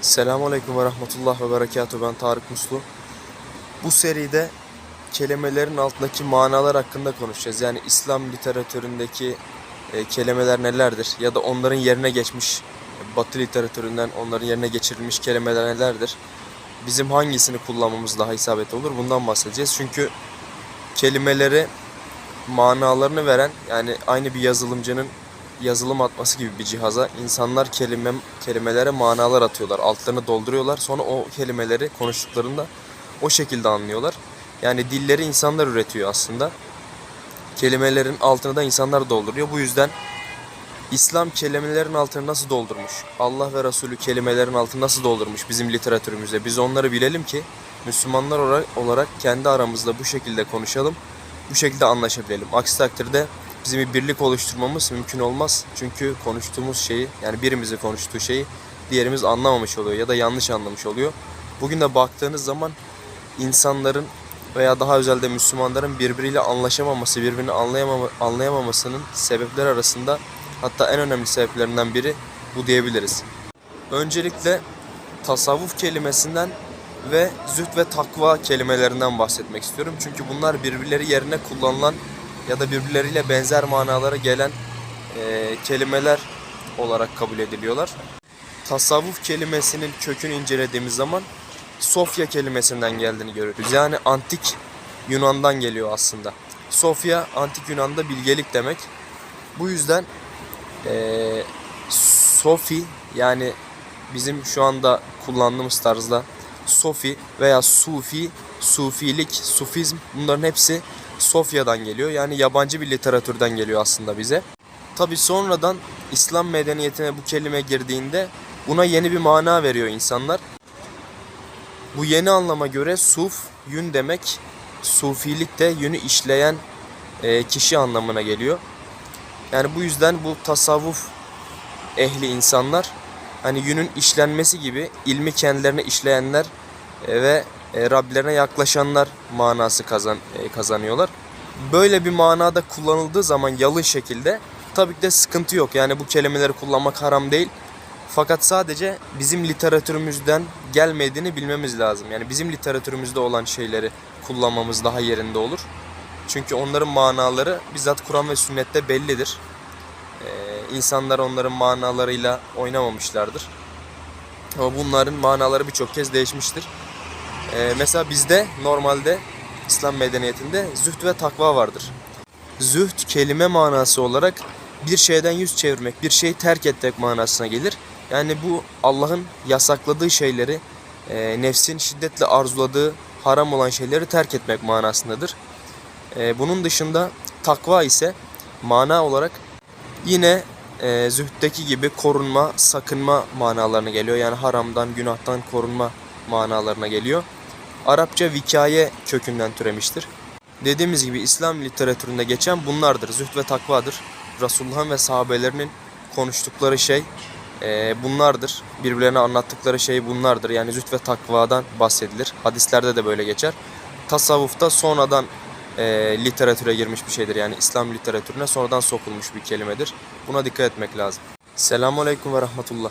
Selamun ve Rahmetullah ve Berekatuhu. Ben Tarık Muslu. Bu seride kelimelerin altındaki manalar hakkında konuşacağız. Yani İslam literatüründeki e, kelimeler nelerdir? Ya da onların yerine geçmiş, Batı literatüründen onların yerine geçirilmiş kelimeler nelerdir? Bizim hangisini kullanmamız daha isabetli olur? Bundan bahsedeceğiz. Çünkü kelimeleri manalarını veren yani aynı bir yazılımcının yazılım atması gibi bir cihaza insanlar kelime kelimelere manalar atıyorlar. Altlarını dolduruyorlar. Sonra o kelimeleri konuştuklarında o şekilde anlıyorlar. Yani dilleri insanlar üretiyor aslında. Kelimelerin altını da insanlar dolduruyor. Bu yüzden İslam kelimelerin altını nasıl doldurmuş? Allah ve Resulü kelimelerin altını nasıl doldurmuş bizim literatürümüzde? Biz onları bilelim ki Müslümanlar olarak, kendi aramızda bu şekilde konuşalım. Bu şekilde anlaşabilelim. Aksi takdirde bizim bir birlik oluşturmamız mümkün olmaz. Çünkü konuştuğumuz şeyi yani birimizin konuştuğu şeyi diğerimiz anlamamış oluyor ya da yanlış anlamış oluyor. Bugün de baktığınız zaman insanların veya daha özelde Müslümanların birbiriyle anlaşamaması, birbirini anlayamama, anlayamamasının sebepler arasında hatta en önemli sebeplerinden biri bu diyebiliriz. Öncelikle tasavvuf kelimesinden ve zühd ve takva kelimelerinden bahsetmek istiyorum. Çünkü bunlar birbirleri yerine kullanılan ya da birbirleriyle benzer manalara gelen e, kelimeler olarak kabul ediliyorlar. Tasavvuf kelimesinin kökünü incelediğimiz zaman Sofya kelimesinden geldiğini görüyoruz. Yani antik Yunan'dan geliyor aslında. Sofya antik Yunan'da bilgelik demek. Bu yüzden eee Sofi yani bizim şu anda kullandığımız tarzda Sofi veya Sufi, Sufilik, Sufizm bunların hepsi Sofya'dan geliyor. Yani yabancı bir literatürden geliyor aslında bize. Tabi sonradan İslam medeniyetine bu kelime girdiğinde buna yeni bir mana veriyor insanlar. Bu yeni anlama göre suf, yün demek. Sufilik de yünü işleyen e, kişi anlamına geliyor. Yani bu yüzden bu tasavvuf ehli insanlar hani yünün işlenmesi gibi ilmi kendilerine işleyenler e, ve e, Rablerine yaklaşanlar manası kazan e, kazanıyorlar. Böyle bir manada kullanıldığı zaman yalın şekilde tabii ki de sıkıntı yok. Yani bu kelimeleri kullanmak haram değil. Fakat sadece bizim literatürümüzden gelmediğini bilmemiz lazım. Yani bizim literatürümüzde olan şeyleri kullanmamız daha yerinde olur. Çünkü onların manaları bizzat Kur'an ve sünnette bellidir. Ee, insanlar onların manalarıyla oynamamışlardır. Ama bunların manaları birçok kez değişmiştir. Ee, mesela bizde normalde İslam medeniyetinde zühd ve takva vardır. Zühd kelime manası olarak bir şeyden yüz çevirmek, bir şeyi terk etmek manasına gelir. Yani bu Allah'ın yasakladığı şeyleri, e, nefsin şiddetle arzuladığı haram olan şeyleri terk etmek manasındadır. E, bunun dışında takva ise mana olarak yine e, zühtteki gibi korunma, sakınma manalarına geliyor. Yani haramdan, günahtan korunma manalarına geliyor. Arapça vikaye kökünden türemiştir. Dediğimiz gibi İslam literatüründe geçen bunlardır. Zühd ve takvadır. Resulullah'ın ve sahabelerinin konuştukları şey e, bunlardır. Birbirlerine anlattıkları şey bunlardır. Yani zühd ve takvadan bahsedilir. Hadislerde de böyle geçer. Tasavvufta sonradan e, literatüre girmiş bir şeydir. Yani İslam literatürüne sonradan sokulmuş bir kelimedir. Buna dikkat etmek lazım. Selamun Aleyküm ve Rahmetullah.